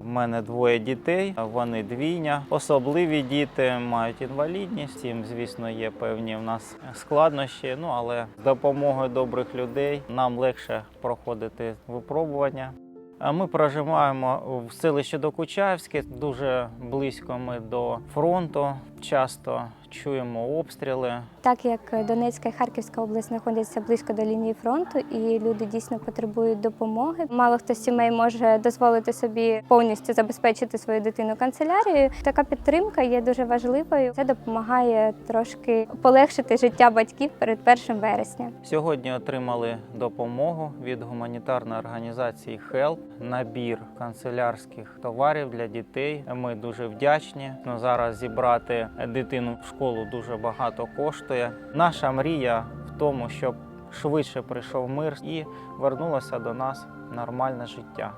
У мене двоє дітей, вони двійня. Особливі діти мають інвалідність. Їм, звісно, є певні в нас складнощі. Ну але з допомогою добрих людей нам легше проходити випробування. Ми проживаємо в селищі Докучаївське. Дуже близько ми до фронту. Часто чуємо обстріли. Так як Донецька і Харківська область знаходяться близько до лінії фронту, і люди дійсно потребують допомоги. Мало хто з сімей може дозволити собі повністю забезпечити свою дитину канцелярією. Така підтримка є дуже важливою. Це допомагає трошки полегшити життя батьків перед 1 вересня. Сьогодні отримали допомогу від гуманітарної організації HELP, набір канцелярських товарів для дітей. Ми дуже вдячні. Ну, зараз зібрати дитину в школу дуже багато коштує. Наша мрія в тому, щоб швидше прийшов мир і вернулося до нас нормальне життя.